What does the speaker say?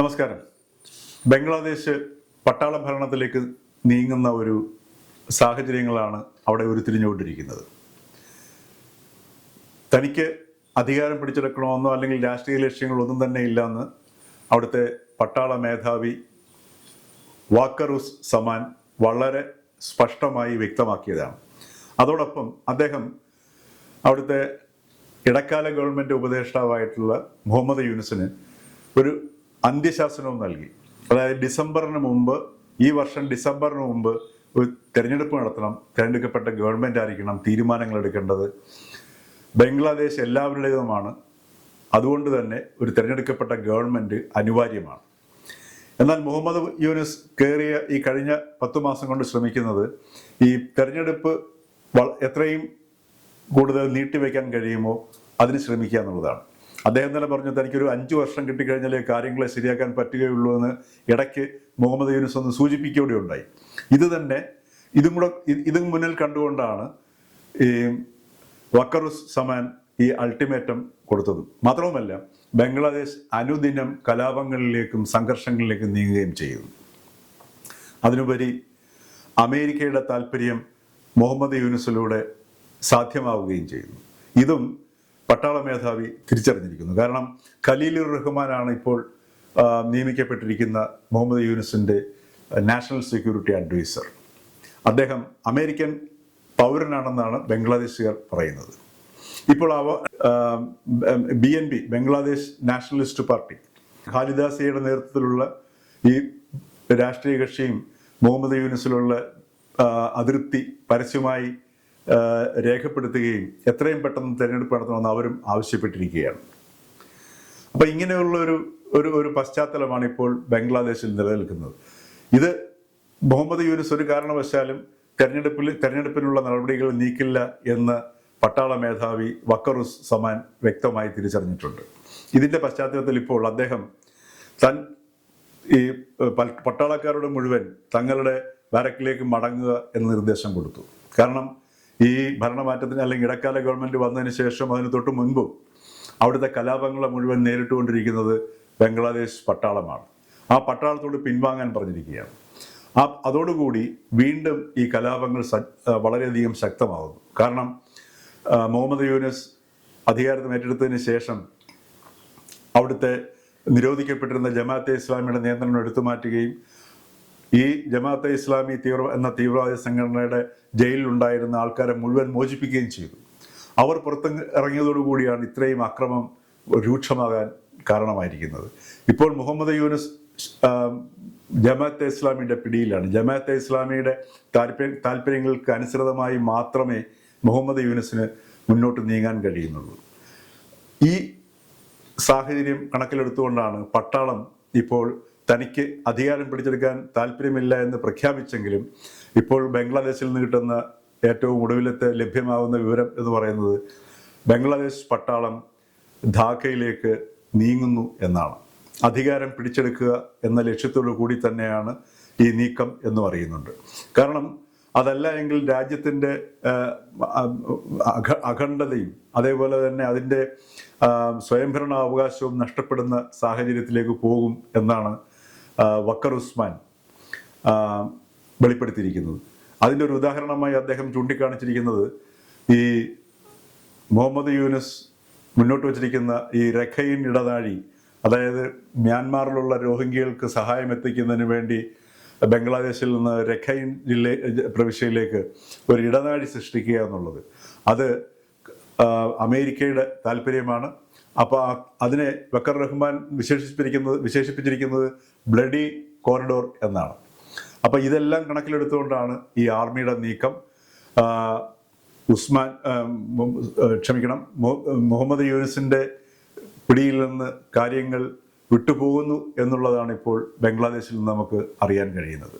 നമസ്കാരം. ബംഗ്ലാദേശ് പട്ടാള ഭരണത്തിലേക്ക് നീങ്ങുന്ന ഒരു സാഹചര്യങ്ങളാണ് അവിടെ ഉരുത്തിരിഞ്ഞുകൊണ്ടിരിക്കുന്നത്. തനിക്ക് അധികാരം പിടിച്ചെടുക്കണമെന്നോ അല്ലെങ്കിൽ രാഷ്ട്രീയ ലക്ഷ്യങ്ങളൊന്നും തന്നെ ഇല്ലെന്ന് അവിടുത്തെ പട്ടാള മേധാവി വാക്കറുസ് സമാൻ വളരെ സ്പഷ്ടമായി വ്യക്തമാക്കിയതാണ്. അതോടൊപ്പം അദ്ദേഹം അവിടുത്തെ ഇടക്കാല ഗവൺമെന്റ് ഉപദേഷ്ടാവായിട്ടുള്ള മുഹമ്മദ് യൂനിസിന് ഒരു അന്ത്യശാസനവും നൽകി. അതായത് ഡിസംബറിന് മുമ്പ് ഈ വർഷം ഡിസംബറിന് മുമ്പ് ഒരു തെരഞ്ഞെടുപ്പ് നടത്തണം തിരഞ്ഞെടുക്കപ്പെട്ട ഗവൺമെന്റ് ആയിരിക്കണം തീരുമാനങ്ങൾ എടുക്കേണ്ടത്. ബംഗ്ലാദേശ് എല്ലാവരുടേതുമാണ്. അതുകൊണ്ട് തന്നെ ഒരു തിരഞ്ഞെടുക്കപ്പെട്ട ഗവൺമെന്റ് അനിവാര്യമാണ്. എന്നാൽ മുഹമ്മദ് യൂനിസ് കയറിയ ഈ കഴിഞ്ഞ പത്ത് മാസം കൊണ്ട് ശ്രമിക്കുന്നത് ഈ തെരഞ്ഞെടുപ്പ് എത്രയും കൂടുതൽ നീട്ടിവെക്കാൻ കഴിയുമോ അതിന് ശ്രമിക്കുക എന്നുള്ളതാണ്. അദ്ദേഹം തന്നെ പറഞ്ഞു തനിക്കൊരു അഞ്ചു വർഷം കിട്ടിക്കഴിഞ്ഞാലേ കാര്യങ്ങളെ ശരിയാക്കാൻ പറ്റുകയുള്ളൂ എന്ന് ഇടയ്ക്ക് മുഹമ്മദ് യൂനിസ് ഒന്ന് സൂചിപ്പിക്കുകയും ഉണ്ടായി. ഇത് തന്നെ ഇതും കൂടെ ഇത് മുന്നിൽ കണ്ടുകൊണ്ടാണ് ഈ വക്കറുസ് സമാൻ ഈ അൾട്ടിമേറ്റം കൊടുത്തതും. മാത്രവുമല്ല ബംഗ്ലാദേശ് അനുദിനം കലാപങ്ങളിലേക്കും സംഘർഷങ്ങളിലേക്കും നീങ്ങുകയും ചെയ്തു അതിനുപരി അമേരിക്കയുടെ താല്പര്യം മുഹമ്മദ് യൂനിസിലൂടെ സാധ്യമാവുകയും ചെയ്യുന്നു. ഇതും പട്ടാള മേധാവി തിരിച്ചറിഞ്ഞിരിക്കുന്നു. കാരണം ഖലീലുർ റഹ്മാനാണ് ഇപ്പോൾ നിയമിക്കപ്പെട്ടിരിക്കുന്ന മുഹമ്മദ് യൂനിസിന്റെ നാഷണൽ സെക്യൂരിറ്റി അഡ്വൈസർ. അദ്ദേഹം അമേരിക്കൻ പൗരനാണെന്നാണ് ബംഗ്ലാദേശുകാർ പറയുന്നത്. ഇപ്പോൾ അവ B N P Bangladesh Nationalist Party ഖാലിദാസിയുടെ നേതൃത്വത്തിലുള്ള ഈ രാഷ്ട്രീയ കക്ഷിയും മുഹമ്മദ് യൂനിസിലുള്ള അതിർത്തി പരസ്യമായി രേഖപ്പെടുത്തുകയും എത്രയും പെട്ടെന്ന് തിരഞ്ഞെടുപ്പ് നടത്തണമെന്ന് അവരും ആവശ്യപ്പെട്ടിരിക്കുകയാണ്. അപ്പൊ ഇങ്ങനെയുള്ള ഒരു ഒരു ഒരു പശ്ചാത്തലമാണ് ഇപ്പോൾ ബംഗ്ലാദേശിൽ നിലനിൽക്കുന്നത്. ഇത് മുഹമ്മദ് യൂനിസ് ഒരു കാരണവശാലും തെരഞ്ഞെടുപ്പിൽ തെരഞ്ഞെടുപ്പിനുള്ള നടപടികൾ നീക്കില്ല എന്ന് പട്ടാള മേധാവി വക്കറുസ് സമാൻ വ്യക്തമായി തിരിച്ചറിഞ്ഞിട്ടുണ്ട്. ഇതിന്റെ പശ്ചാത്തലത്തിൽ ഇപ്പോൾ അദ്ദേഹം തൻ ഈ പട്ടാളക്കാരുടെ മുഴുവൻ തങ്ങളുടെ വരക്കിലേക്ക് മടങ്ങുക എന്ന് നിർദ്ദേശം കൊടുത്തു. കാരണം ഈ ഭരണമാറ്റത്തിന് അല്ലെങ്കിൽ ഇടക്കാല ഗവൺമെന്റ് വന്നതിന് ശേഷം അതിന് തൊട്ട് മുൻപും അവിടുത്തെ കലാപങ്ങളെ മുഴുവൻ നേരിട്ടുകൊണ്ടിരിക്കുന്നത് ബംഗ്ലാദേശ് പട്ടാളമാണ്. ആ പട്ടാളത്തോട് പിൻവാങ്ങാൻ പറഞ്ഞിരിക്കുകയാണ്. ആ അതോടുകൂടി വീണ്ടും ഈ കലാപങ്ങൾ വളരെയധികം ശക്തമാകുന്നു കാരണം മുഹമ്മദ് യൂനസ് അധികാരത്തിൽ ഏറ്റെടുത്തതിന് ശേഷം അവിടുത്തെ നിരോധിക്കപ്പെട്ടിരുന്ന ജമാഅത്തെ ഇസ്ലാമിയുടെ നിയന്ത്രണം എടുത്തു മാറ്റുകയും ഈ ജമാഅത്തെ ഇസ്ലാമി തീവ്ര എന്ന തീവ്രവാദ സംഘടനയുടെ ജയിലിലുണ്ടായിരുന്ന ആൾക്കാരെ മുഴുവൻ മോചിപ്പിക്കുകയും ചെയ്തു. അവർ പുറത്ത് ഇറങ്ങിയതോടുകൂടിയാണ് ഇത്രയും അക്രമം രൂക്ഷമാകാൻ കാരണമായിരിക്കുന്നത്. ഇപ്പോൾ മുഹമ്മദ് യൂനസ് ജമാഅത്തെ ഇസ്ലാമിയുടെ പിടിയിലാണ്. ജമാഅത്തെ ഇസ്ലാമിയുടെ താല്പര്യ താല്പര്യങ്ങൾക്ക് അനുസൃതമായി മാത്രമേ മുഹമ്മദ് യൂനസിന് മുന്നോട്ട് നീങ്ങാൻ കഴിയുന്നുള്ളൂ. ഈ സാഹചര്യം കണക്കിലെടുത്തുകൊണ്ടാണ് പട്ടാളം ഇപ്പോൾ തനിക്ക് അധികാരം പിടിച്ചെടുക്കാൻ താല്പര്യമില്ല എന്ന് പ്രഖ്യാപിച്ചെങ്കിലും ഇപ്പോൾ ബംഗ്ലാദേശിൽ നിന്ന് കിട്ടുന്ന ഏറ്റവും ഒടുവിലത്തെ ലഭ്യമാകുന്ന വിവരം എന്ന് പറയുന്നത് ബംഗ്ലാദേശ് പട്ടാളം ധാക്കയിലേക്ക് നീങ്ങുന്നു എന്നാണ്. അധികാരം പിടിച്ചെടുക്കുക എന്ന ലക്ഷ്യത്തോടു കൂടി തന്നെയാണ് ഈ നീക്കം എന്ന് അറിയുന്നുണ്ട് കാരണം അതല്ല എങ്കിൽ രാജ്യത്തിന്റെ അഖണ്ഡതയും അതേപോലെ തന്നെ അതിന്റെ സ്വയംഭരണ അവകാശവും നഷ്ടപ്പെടുന്ന സാഹചര്യത്തിലേക്ക് പോകും എന്നാണ് വക്കർ ഉസ്മാൻ വെളിപ്പെടുത്തിയിരിക്കുന്നത്. അതിന്റെ ഒരു ഉദാഹരണമായി അദ്ദേഹം ചൂണ്ടിക്കാണിച്ചിരിക്കുന്നത് ഈ മുഹമ്മദ് യൂനസ് മുന്നോട്ട് വച്ചിരിക്കുന്ന ഈ രഖയിൻ ഇടനാഴി അതായത് മ്യാൻമാറിലുള്ള രോഹിംഗ്യകൾക്ക് സഹായം എത്തിക്കുന്നതിന് വേണ്ടി ബംഗ്ലാദേശിൽ നിന്ന് രഖൈൻ ജില്ല പ്രവിശ്യയിലേക്ക് ഒരു ഇടനാഴി സൃഷ്ടിക്കുക എന്നുള്ളത്. അത് അമേരിക്കയുടെ താല്പര്യമാണ്. അപ്പോൾ അതിനെ വക്കർ റഹ്മാൻ വിശേഷിപ്പിച്ചിരിക്കുന്നത് വിശേഷിപ്പിച്ചിരിക്കുന്നത് ബ്ലഡി കോറിഡോർ എന്നാണ്. അപ്പോൾ ഇതെല്ലാം കണക്കിലെടുത്തുകൊണ്ടാണ് ഈ ആർമിയുടെ നീക്കം. ഉസ്മാൻ ക്ഷമിക്കണം മുഹമ്മദ് യൂനിസിന്റെ പിടിയിൽ നിന്ന് കാര്യങ്ങൾ വിട്ടുപോകുന്നു എന്നുള്ളതാണ് ഇപ്പോൾ ബംഗ്ലാദേശിൽ നിന്ന് നമുക്ക് അറിയാൻ കഴിയുന്നത്.